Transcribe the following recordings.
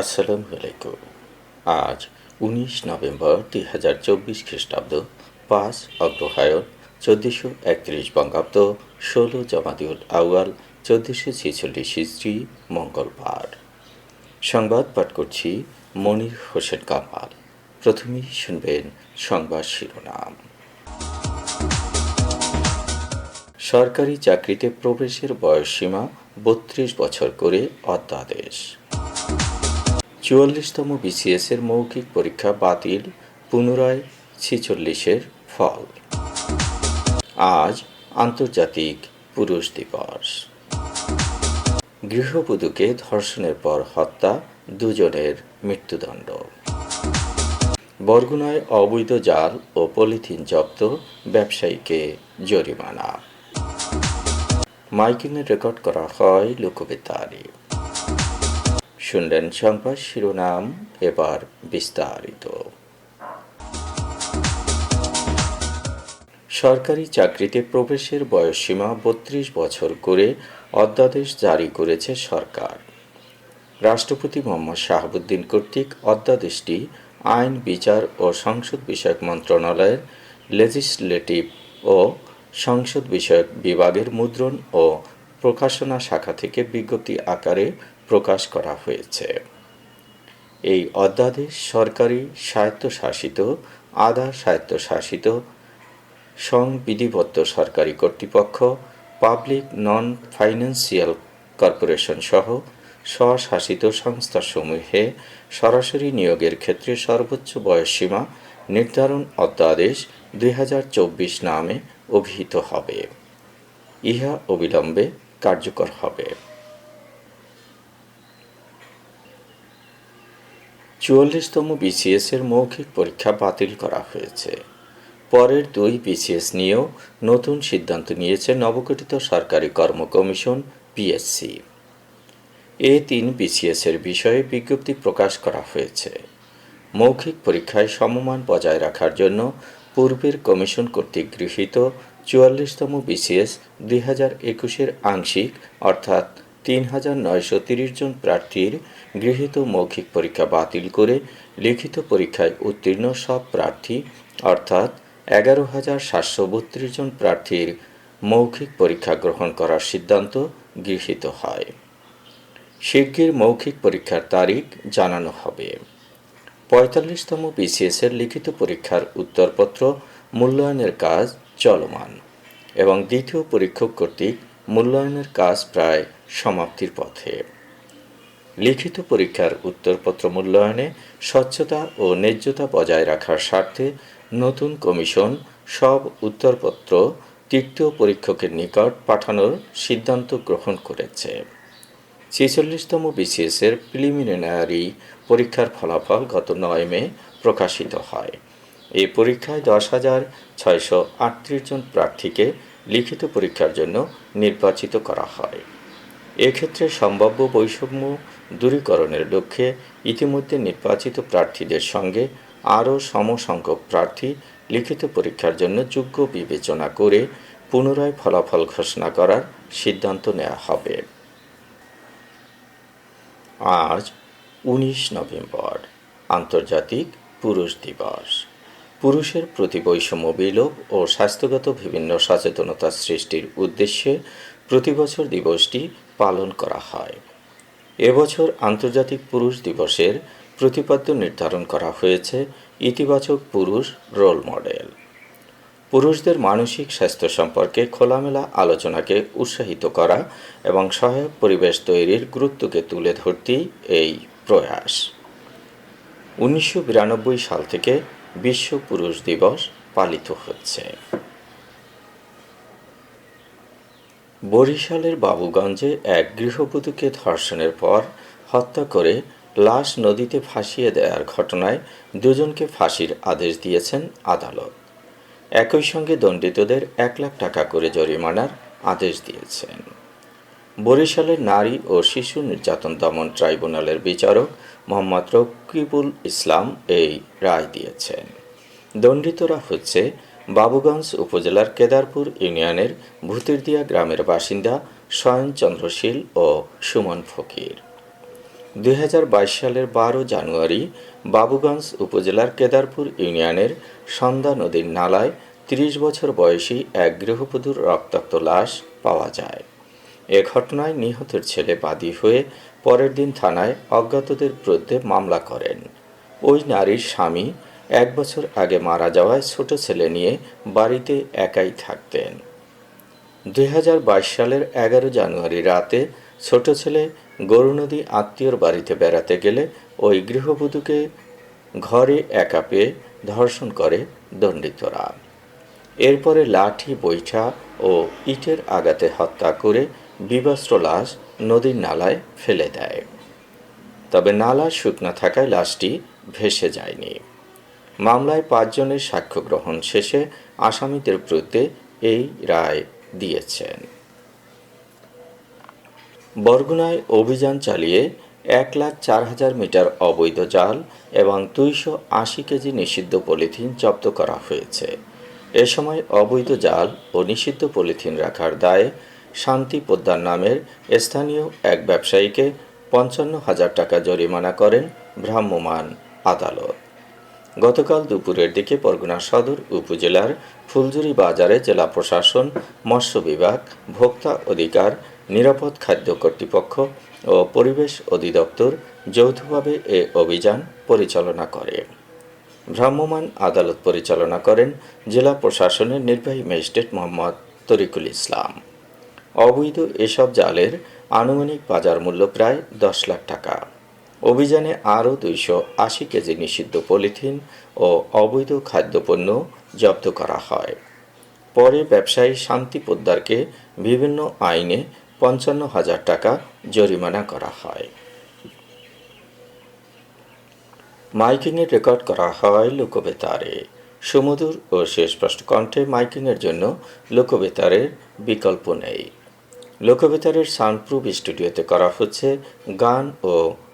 আসসালামু আলাইকুম। আজ উনিশ নভেম্বর দুই হাজার চব্বিশ খ্রিস্টাব্দ, পাঁচ অগ্রহায়ণ, চোদ্দশো একত্রিশ বঙ্গাব্দ, ষোলো জামাদিউল আউয়াল, চোদ্দশো ছেচল্লিশ হিস্ট্রি মঙ্গলবার। সংবাদ পাঠ করছি মনির হোসেন কামাল। প্রথমেই শুনবেন সংবাদ শিরোনাম। সরকারি চাকরিতে প্রবেশের বয়সসীমা বত্রিশ বছর করে অধ্যাদেশ। চুয়াল্লিশতম বিসিএস এর মৌখিক পরীক্ষা বাতিল, পুনরায় ছিচল্লিশের ফল। আজ আন্তর্জাতিক পুরুষ দিবস। গৃহবধূকে ধর্ষণের পর হত্যা, দুজনের মৃত্যুদণ্ড। বরগুনায় অবৈধ জাল ও পলিথিন জব্দ ব্যবসায়ীকে জরিমানা। মাইকিংয়ে রেকর্ড করা হয় লোকবেতারে শুনলেন সংবাদ শিরোনাম এবার বিস্তারিত। সরকারি চাকরিতে প্রবেশের বয়সসীমা বত্রিশ বছর করে অধ্যাদেশ জারি করেছে সরকার। রাষ্ট্রপতি মোহাম্মদ শাহাবুদ্দিন কর্তৃক অধ্যাদেশটি আইন, বিচার ও সংসদ বিষয়ক মন্ত্রণালয়ের লেজিসলেটিভ ও সংসদ বিষয়ক বিভাগের মুদ্রণ ও প্রকাশনা শাখা থেকে বিজ্ঞপ্তি আকারে প্রকাশ করা হয়েছে। এই অধ্যাদেশ সরকারি স্বায়ত্তশাসিত, আধা স্বায়ত্তশাসিত, সংবিধিবদ্ধ সরকারি কর্তৃপক্ষ, পাবলিক নন ফাইন্যান্সিয়াল কর্পোরেশন সহ স্বশাসিত সংস্থাসমূহে সরাসরি নিয়োগের ক্ষেত্রে সর্বোচ্চ বয়সসীমা নির্ধারণ অধ্যাদেশ দুই হাজার চব্বিশ নামে অভিহিত হবে। ইহা অবিলম্বে কার্যকর হবে। চুয়াল্লিশতম বিসিএস এর মৌখিক পরীক্ষা বাতিল করা হয়েছে। পরের দুই বিসিএস নিয়েও নতুন সিদ্ধান্ত নিয়েছে নবগঠিত সরকারি কর্ম কমিশন পিএসসি এ তিন বিসিএস এর বিষয়ে বিজ্ঞপ্তি প্রকাশ করা হয়েছে। মৌখিক পরীক্ষায় সমমান বজায় রাখার জন্য পূর্বের কমিশন কর্তৃক গৃহীত চুয়াল্লিশতম বিসিএস দুই হাজার একুশের আংশিক, অর্থাৎ তিন হাজার নয়শো তিরিশ জন প্রার্থীর গৃহীত মৌখিক পরীক্ষা বাতিল করে লিখিত পরীক্ষায় উত্তীর্ণ সব প্রার্থী, অর্থাৎ এগারো হাজার সাতশো বত্রিশ জন প্রার্থীর মৌখিক পরীক্ষা গ্রহণ করার সিদ্ধান্ত গৃহীত হয়। শিগগির মৌখিক পরীক্ষার তারিখ জানানো হবে। পঁয়তাল্লিশতম বিসিএস এর লিখিত পরীক্ষার উত্তরপত্র মূল্যায়নের কাজ চলমান এবং দ্বিতীয় পরীক্ষক কর্তৃক মূল্যায়নের কাজ প্রায় সমাপ্তির পথে। লিখিত পরীক্ষার উত্তরপত্র মূল্যায়নে স্বচ্ছতা ও ন্যায্যতা বজায় রাখার স্বার্থে নতুন কমিশন সব উত্তরপত্র তৃতীয় পরীক্ষকের নিকট পাঠানোর সিদ্ধান্ত গ্রহণ করেছে। ছেচল্লিশতম বিসিএস এর প্রিলিমিনারি পরীক্ষার ফলাফল গত নয় মে প্রকাশিত হয়। এই পরীক্ষায় দশ হাজার ছয়শো আটত্রিশ জন প্রার্থীকে লিখিত পরীক্ষার জন্য নির্বাচিত করা হয়। এক্ষেত্রে সম্ভাব্য বৈষম্য দূরীকরণের লক্ষ্যে ইতিমধ্যে নির্বাচিত প্রার্থীদের সঙ্গে আরও সমসংখ্যক প্রার্থী লিখিত পরীক্ষার জন্য যোগ্য বিবেচনা করে পুনরায় ফলাফল ঘোষণা করার সিদ্ধান্ত নেওয়া হবে। আজ উনিশ নভেম্বর, আন্তর্জাতিক পুরুষ দিবস। পুরুষের প্রতি বৈষম্য বিলোপ ও স্বাস্থ্যগত বিভিন্ন সচেতনতা সৃষ্টির উদ্দেশ্যে প্রতিবছর দিবসটি পালন করা হয়। এবছর আন্তর্জাতিক পুরুষ দিবসের প্রতিপাদ্য নির্ধারণ করা হয়েছে ইতিবাচক পুরুষ রোল মডেল। পুরুষদের মানসিক স্বাস্থ্য সম্পর্কে খোলামেলা আলোচনাকে উৎসাহিত করা এবং সহায়ক পরিবেশ তৈরির গুরুত্বকে তুলে ধরতেই এই প্রয়াস। উনিশশো বিরানব্বই সাল থেকে বিশ্ব পুরুষ দিবস পালিত হচ্ছে। বরিশালের বাবুগঞ্জে এক গৃহবধূকে ধর্ষণের পর হত্যা করে লাশ নদীতে ফাঁসিয়ে দেওয়ার ঘটনায় দুজনকে ফাঁসির আদেশ দিয়েছেন আদালত। একই সঙ্গে দণ্ডিতদের এক লাখ টাকা করে জরিমানার আদেশ দিয়েছেন। বরিশালের নারী ও শিশু নির্যাতন দমন ট্রাইব্যুনালের বিচারক মোহাম্মদ রকিবুল ইসলাম এই রায় দিয়েছেন। দণ্ডিতরা হচ্ছে বাবুগঞ্জ উপজেলার কেদারপুর ইউনিয়নের ভূতিরদিয়া গ্রামের বাসিন্দা স্বয়ন চন্দ্রশীল ও সুমন ফকির। দুই হাজার বাইশ সালের বারো জানুয়ারি বাবুগঞ্জ উপজেলার কেদারপুর ইউনিয়নের সন্ধ্যা নদীর নালায় তিরিশ বছর বয়সী এক গৃহবধূর রক্তাক্ত লাশ পাওয়া যায়। এ ঘটনায় নিহতের ছেলে বাদী হয়ে পরের দিন থানায় অজ্ঞাতদের বিরুদ্ধে মামলা করেন। ওই নারীর স্বামী এক বছর আগে মারা যাওয়ায় ছোট ছেলে নিয়ে বাড়িতে একাই থাকতেন। দু হাজার বাইশ সালের এগারো জানুয়ারি রাতে ছোট ছেলে গরুনদী আত্মীয়র বাড়িতে বেড়াতে গেলে ওই গৃহবধূকে ঘরে একা পেয়ে ধর্ষণ করে দণ্ডিতরা। এরপরে লাঠি, বৈঠা ও ইটের আঘাতে হত্যা করে বিবস্ত্র লাশ নদীর নালায় ফেলে দেয়। তবে নালা শুকনা থাকায় লাশটি ভেসে যায়নি। মামলায় পাঁচজনের সাক্ষ্য গ্রহণ শেষে আসামিদের বিরুদ্ধে এই রায় দিয়েছেন। বরগুনায় অভিযান চালিয়ে এক লাখ চার হাজার মিটার অবৈধ জাল এবং দুইশো আশি কেজি নিষিদ্ধ পলিথিন জব্দ করা হয়েছে। এ সময় অবৈধ জাল ও নিষিদ্ধ পলিথিন রাখার দায়ে শান্তি পোদ্দার নামের স্থানীয় এক ব্যবসায়ীকে পঞ্চান্ন হাজার টাকা জরিমানা করেন ভ্রাম্যমাণ আদালত। গতকাল দুপুরের দিকে পরগনা সদর উপজেলার ফুলজুরি বাজারে জেলা প্রশাসন, মৎস্য বিভাগ, ভোক্তা অধিকার, নিরাপদ খাদ্য কর্তৃপক্ষ ও পরিবেশ অধিদপ্তর যৌথভাবে এ অভিযান পরিচালনা করে। ভ্রাম্যমাণ আদালত পরিচালনা করেন জেলা প্রশাসনের নির্বাহী ম্যাজিস্ট্রেট মোহাম্মদ তরিকুল ইসলাম। অবৈধ এসব জালের আনুমানিক বাজার মূল্য প্রায় দশ লাখ টাকা। অভিযানে আরও দুইশো আশি কেজি নিষিদ্ধ পলিথিন ও অবৈধ খাদ্যপণ্য জব্দ করা হয়। পরে ব্যবসায়ী শান্তি পোদ্দারকে বিভিন্ন আইনে পঞ্চান্ন হাজার টাকা জরিমানা করা হয়। মাইকিংয়ের রেকর্ড করা হয় লোকবেতারে। সুমধুর ও শেষ প্রশ্ন কণ্ঠে মাইকিংয়ের জন্য লোকবেতারের বিকল্প নেই। লোকবেতারের সানপ্রুফ স্টুডিওতে করা হচ্ছে গান ও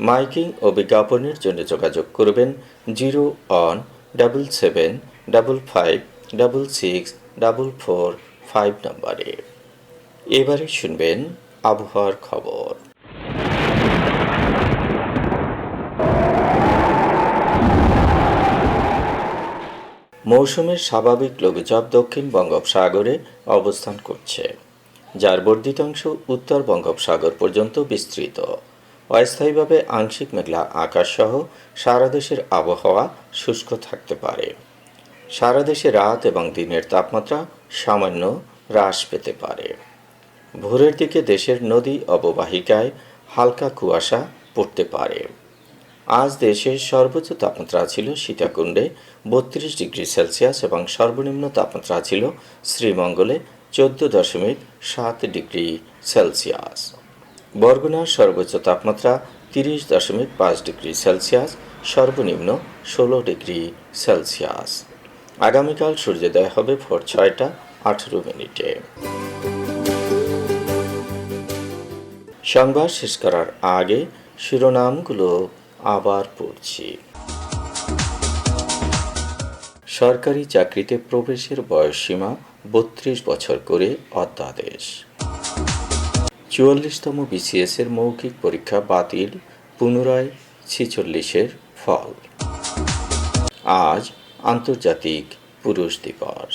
মাইকিং ও বিজ্ঞাপনের জন্য যোগাযোগ করবেন zero one double seven double five double six double four five নম্বরে। এবারে শুনবেন আবহাওয়ার খবর। মৌসুমের স্বাভাবিক লঘুচাপ দক্ষিণ বঙ্গোপসাগরে অবস্থান করছে, যার বর্ধিতাংশ উত্তর বঙ্গোপসাগর পর্যন্ত বিস্তৃত। অস্থায়ীভাবে আংশিক মেঘলা আকাশসহ সারা দেশের আবহাওয়া শুষ্ক থাকতে পারে। সারা দেশে রাত এবং দিনের তাপমাত্রা সামান্য হ্রাস পেতে পারে। ভোরের দিকে দেশের নদী অববাহিকায় হালকা কুয়াশা পড়তে পারে। আজ দেশের সর্বোচ্চ তাপমাত্রা ছিল সীতাকুণ্ডে বত্রিশ ডিগ্রি সেলসিয়াস এবং সর্বনিম্ন তাপমাত্রা ছিল শ্রীমঙ্গলে চোদ্দ দশমিক সাত ডিগ্রি সেলসিয়াস। বরগুনার সর্বোচ্চ তাপমাত্রা তিরিশ দশমিক পাঁচ ডিগ্রি সেলসিয়াস, সর্বনিম্ন ষোলো ডিগ্রি সেলসিয়াস। আগামীকাল সূর্যোদয় হবে ভোর ছয়টা আঠেরো মিনিটে। সংবাদ শেষ করার আগে শিরোনামগুলো আবার পড়ছি। সরকারি চাকরিতে প্রবেশের বয়সসীমা বত্রিশ বছর করে অধ্যাদেশ। চুয়াল্লিশতম বিসিএস এর মৌখিক পরীক্ষা বাতিল, পুনরায় ছিচল্লিশের ফল। আজ আন্তর্জাতিক পুরুষ দিবস।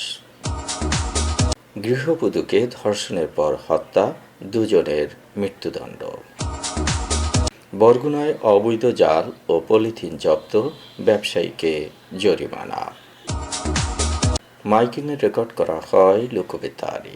গৃহবধূকে ধর্ষণের পর হত্যা, দুজনের মৃত্যুদণ্ড। বরগুনায় অবৈধ জাল ও পলিথিন জব্দ, ব্যবসায়ীকে জরিমানা। মাইকিংয়ের রেকর্ড করা হয় লোকবেতারে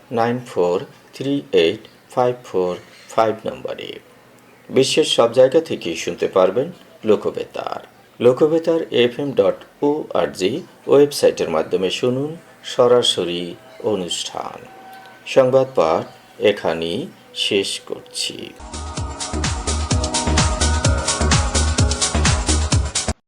nine four three eight five four five নম্বরে বিশ্বের সব জায়গা থেকেই শুনতে পারবেন Lokobetar. Lokobetar F M dot O R G ওয়েবসাইটের মাধ্যমে শুনুন সরাসরি অনুষ্ঠান। সংবাদ পাঠ এখানেই শেষ করছি।